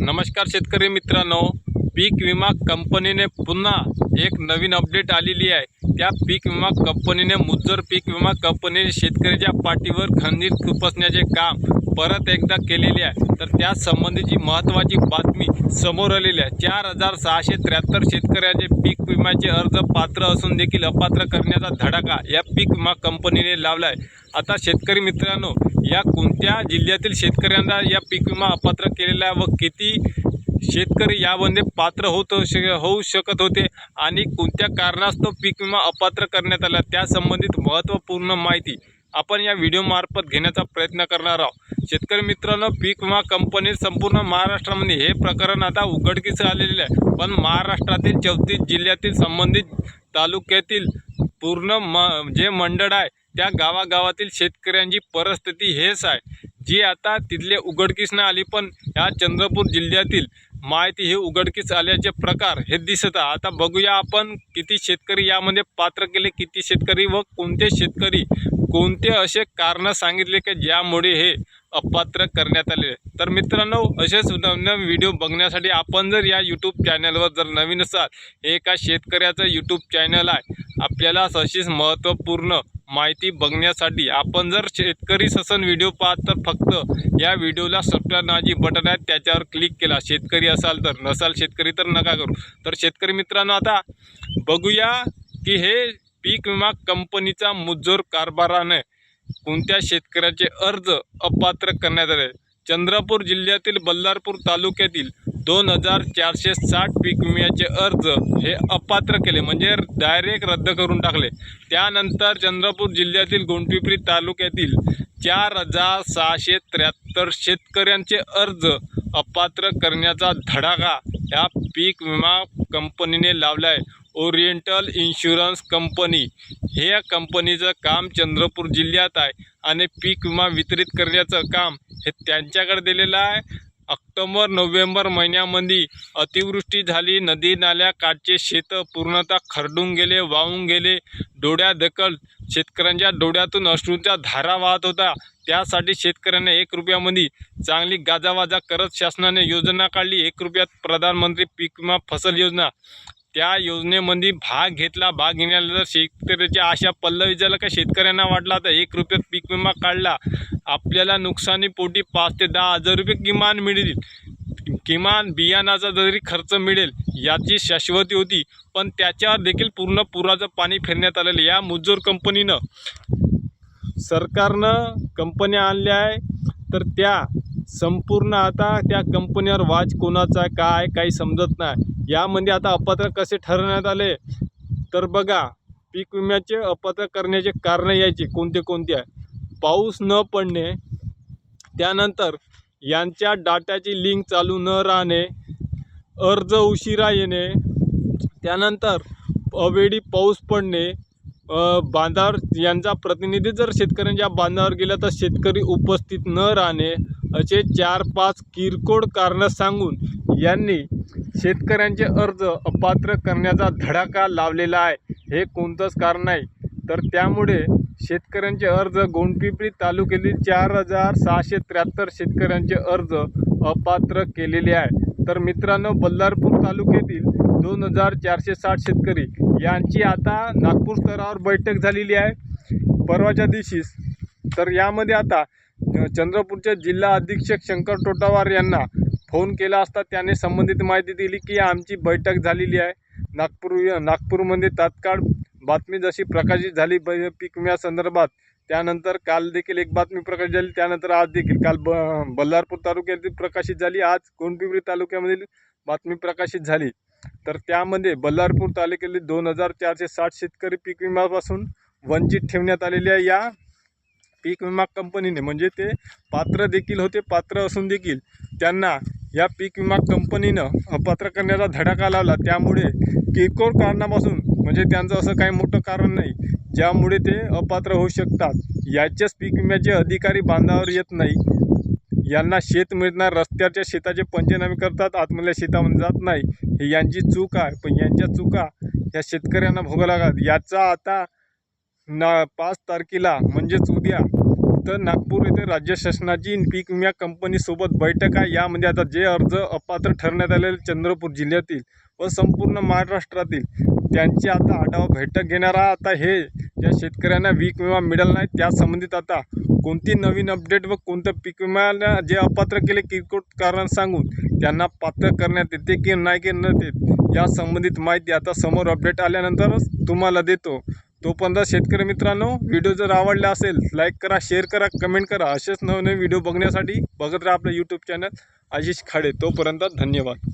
नमस्कार शेतकरी मित्रांनो. पीक विमा कंपनीने पुन्हा एक नवीन अपडेट आलेली आहे. त्या पीक विमा कंपनीने मुज्जर पीक विमा कंपनीने शेतकऱ्याच्या पाठीवर खंजीर खुपसण्याचे काम परत एकदा केलेले आहे. तर त्या संबंधीची महत्त्वाची बातमी समोर आलेली आहे. चार हजार सहाशे त्र्याहत्तर शेतकऱ्याचे पीक विम्याचे अर्ज पात्र असून देखील अपात्र करण्याचा धडाका या पीक विमा कंपनीने लावला आहे आता शेतकरी मित्रांनो या कोणत्या जिल्ह्यातील शेतकऱ्यांना या पीक विमा अपात्र केलेला आहे व किती शेतकरी यामध्ये पात्र होत श होऊ शकत होते आणि कोणत्या कारणास्तव पीक विमा अपात्र करण्यात आला त्या संबंधित महत्त्वपूर्ण माहिती आपण या व्हिडिओमार्फत घेण्याचा प्रयत्न करणार आहोत. शेतकरी मित्रांनो पीक विमा कंपनी संपूर्ण महाराष्ट्रामध्ये हे प्रकरण आता उघडकीस आलेले आहे. पण महाराष्ट्रातील चौतीस जिल्ह्यातील संबंधित तालुक्यातील पूर्ण म जे मंडळ आहे त्या गावागावातील शेतकऱ्यांची परिस्थिती हेच आहे. जी आता तिथले उघडकीस नाही आली पण ह्या चंद्रपूर जिल्ह्यातील माहिती हे उघडकीस आल्याचे प्रकार हे दिसत आहे. आता बघूया आपण किती शेतकरी यामध्ये पात्र केले किती शेतकरी व कोणते शेतकरी कोणते असे कारणं सांगितले की ज्यामुळे हे अपात्र करण्यात आले तर मित्रांनो असेच नवनवीन व्हिडिओ बघण्यासाठी आपण जर या यूट्यूब चॅनलवर जर नवीन असाल हे एका शेतकऱ्याचं यूट्यूब चॅनल आहे. आपल्याला अशीच महत्त्वपूर्ण माहिती बघण्यासाठी आपण जर शेतकरी ससन व्हिडिओ पाहत तर फक्त या व्हिडिओला सबस्क्राईब बटन आहे त्याच्यावर क्लिक केला. शेतकरी असाल तर नसाल शेतकरी तर नका करू. तर शेतकरी मित्रांनो आता बघूया की हे पीक विमा कंपनीचा मुजोर कारभाराने कोणत्या शेतकऱ्याचे अर्ज अपात्र करण्यात आले? चंद्रपूर जिल्ह्यातील बल्लारपूर तालुक्यातील दोन हजार चारशे साठ पीक विम्याचे अर्ज हे अपात्र केले म्हणजे डायरेक्ट रद्द करून टाकले. त्यानंतर चंद्रपूर जिल्ह्यातील गोंडपिपरी तालुक्यातील चार हजार सहाशे त्र्याहत्तर शेतकऱ्यांचे अर्ज अपात्र करण्याचा धडाका या पीक विमा कंपनीने लावला आहे ओरिएंटल इन्शुरन्स कंपनी हे या कंपनीचं काम चंद्रपूर जिल्ह्यात आहे आणि पीक विमा वितरित करण्याचं काम हे त्यांच्याकडे दिलेलं आहे. ऑक्टोबर नोव्हेंबर महिन्यामध्ये अतिवृष्टी झाली नदी नाल्या काठचे शेतं पूर्णतः खरडून गेले वाहून गेले. डोळ्यादकल शेतकऱ्यांच्या डोळ्यातून अश्रूंच्या धारा वाहत होता. त्यासाठी शेतकऱ्यांना एक रुपयामध्ये चांगली गाजावाजा करत शासनाने योजना काढली. एक रुपयात प्रधानमंत्री पीक विमा फसल योजना त्या योजनेमध्ये भाग घेतला भाग घेण्यानंतर शेतकऱ्याच्या आशा पल्लवी झालं का शेतकऱ्यांना वाटला तर एक रुपयात पीक विमा काढला. आपल्याला नुकसानीपोटी पाच ते दहा हजार रुपये किमान मिळतील. किमान बियाणाचा जरी खर्च मिळेल याची शाश्वती होती पण त्याच्यावर देखील पूर्ण पुराचं पाणी फिरण्यात आलेलं या मुजोर कंपनीनं सरकारनं कंपन्या आणल्या आहे तर त्या संपूर्ण आता त्या कंपनीवर वाच कोणाचा आहे काय काही समजत नाही. यामध्ये आता अपात्र कसे ठरवण्यात आले? तर बघा पीक विम्याचे अपात्र करण्याचे कारणं यायचे कोणते कोणते आहे? पाऊस न पडणे त्यानंतर यांच्या डाट्याची लिंक चालू न राहणे अर्ज उशिरा येणे त्यानंतर अवेळी पाऊस पडणे बांधावर यांचा प्रतिनिधी जर शेतकऱ्यांच्या बांधावर गेला तर शेतकरी उपस्थित न राहणे असे चार पाच किरकोळ कारणं सांगून यांनी शेतकऱ्यांचे अर्ज अपात्र करण्याचा धडाका लावलेला आहे. हे कोणतंच कारण नाही. तर त्यामुळे शेतकऱ्यांचे अर्ज गोंडपिपरी तालुक्यातील चार हजार सहाशे त्र्याहत्तर शेतकऱ्यांचे अर्ज अपात्र केलेले आहे. तर मित्रांनो बल्लारपूर तालुक्यातील दोन हजार चारशे साठ शेतकरी यांची आता नागपूर स्तरावर बैठक झालेली आहे. परवाच्या दिवशीच. तर यामध्ये आता चंद्रपूरचे जिल्हा अधीक्षक शंकर टोटावार यांना फोन केला असता त्याने संबंधित माहिती दिली की आमची बैठक झालेली आहे. नागपूर नागपूरमध्ये तात्काळ बातमी जशी प्रकाशित झाली ब पीक विम्यासंदर्भात त्यानंतर काल देखील एक बातमी प्रकाशित झाली त्यानंतर आज देखील काल ब बल्लारपूर तालुक्यातील प्रकाशित झाली आज कोणपिंपरी तालुक्यामधील बातमी प्रकाशित झाली. तर त्यामध्ये बल्लारपूर तालुक्यातील दोन हजार चारशे साठ शेतकरी पीक विम्यापासून वंचित ठेवण्यात आलेल्या आहे. या पीक विमा कंपनीने म्हणजे ते पात्र देखील होते पात्र असून देखील त्यांना या पीक विमा कंपनीनं अपात्र करण्याचा धडाका लावला. त्यामुळे किरकोळ कारणापासून म्हणजे त्यांचं असं काही मोठं कारण नाही ज्यामुळे ते अपात्र होऊ शकतात. याच्याच पीक विम्याचे अधिकारी बांधावर येत नाही. यांना शेत मिळणार रस्त्याच्या शेताचे पंचनामे करतात आतमधल्या शेतामध्ये जात नाही. ही यांची चूक आहे पण यांच्या चुका या शेतकऱ्यांना भोगाव्या लागतात. याचा आता ना पाच तारखेला म्हणजेच उद्या तर नागपूर येथे राज्य शासनाची पीक विमा कंपनीसोबत बैठक आहे. यामध्ये आता जे अर्ज अपात्र ठरण्यात आलेले चंद्रपूर जिल्ह्यातील व संपूर्ण महाराष्ट्रातील त्यांची आता आढावा बैठक घेणार आता हे ज्या शेतकऱ्यांना पीक विमा मिळाला नाही त्या संबंधित आता कोणती नवीन अपडेट व कोणतं पीक विम्याला जे अपात्र केले किरकोट कारण सांगून त्यांना पात्र करण्यात येते की नाही की न देत या संबंधित माहिती आता समोर अपडेट आल्यानंतरच तुम्हाला देतो. तोपर्यंत शेतकरी मित्रांनो व्हिडिओ जर आवडला असेल लाईक करा शेअर करा कमेंट करा. असेच नवनवीन व्हिडिओ बघण्यासाठी बघत राहा आपलं यूट्यूब चॅनल आशिष खाडे. तोपर्यंत धन्यवाद.